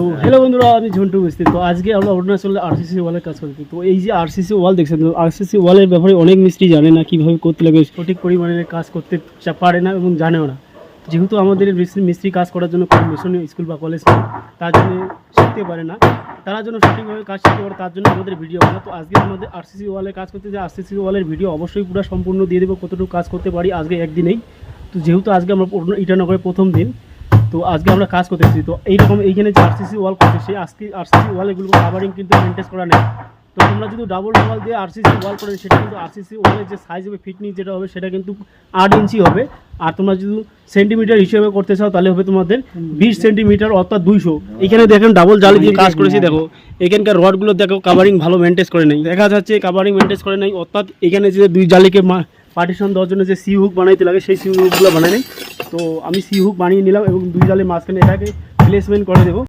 তো হ্যালো বন্ধুরা, আমি ঝন্টু মিস্ত্রি তো আজকে আমরা অরুণাচলে আরসিসি ওয়ালের কাজ করছি তো এই যে আরসিসি ওয়াল দেখছেন তো আরসিসি ওয়ালের ব্যাপারে অনেক মিস্ত্রি জানে না কীভাবে করতে লাগে, সঠিক পরিমাণে কাজ করতে পারে না এবং জানেও না। যেহেতু আমাদের মিস্ত্রি কাজ করার জন্য কোনো মিশন স্কুল বা কলেজ তার জন্য শিখতে পারে না। তারা জন্য সঠিকভাবে কাজ শিখতে পারে, তার জন্য আমাদের ভিডিও বানা তো আজকে আমাদের আরসিসি ওয়ালে কাজ করতে যে আরসিসি ওয়ালের ভিডিও অবশ্যই পুরো সম্পূর্ণ দিয়ে দেবো, কতটুকু কাজ করতে পারি আজকে একদিনেই। তো যেহেতু আজকে আমরা ইটানগরের প্রথম দিন তো আজকে আমরা কাজ করতেছি, তো এইরকম এইখানে যে আরসিসি ওয়াল করছে, সেই আজকে আরসিসি ওয়াল এগুলো কাভারিং কিন্তু মেনটেন করা নেই। তো তোমরা যদি ডাবল ওয়াল দিয়ে আরসিসি ওয়াল করেন সেটা কিন্তু আরসিসি ওয়ালের যে সাইজ হবে ফিটনিং যেটা হবে, সেটা কিন্তু আট ইঞ্চি হবে। আর তোমরা যদি সেন্টিমিটার হিসেবে করতে চাও, তাহলে হবে তোমাদের বিশ সেন্টিমিটার অর্থাৎ দুইশো। এখানে দেখেন ডাবল জালি দিয়ে কাজ করেছি, দেখো। এখানকার রডগুলো দেখো কাভারিং ভালো মেনটেন করে নেই। দেখা যাচ্ছে কাভারিং মেনটেন করে নেই, অর্থাৎ এখানে যে দুই জালিকে পার্টিশন দেওয়ার জন্য যে সি হুক বানাইতে লাগে, সেই সি হুকগুলো বানাই নেই। তো আমি সি হুক বানিয়ে নিলাম এবং দুই জালের মাঝখানে এটাকে প্লেসমেন্ট করে দেবো।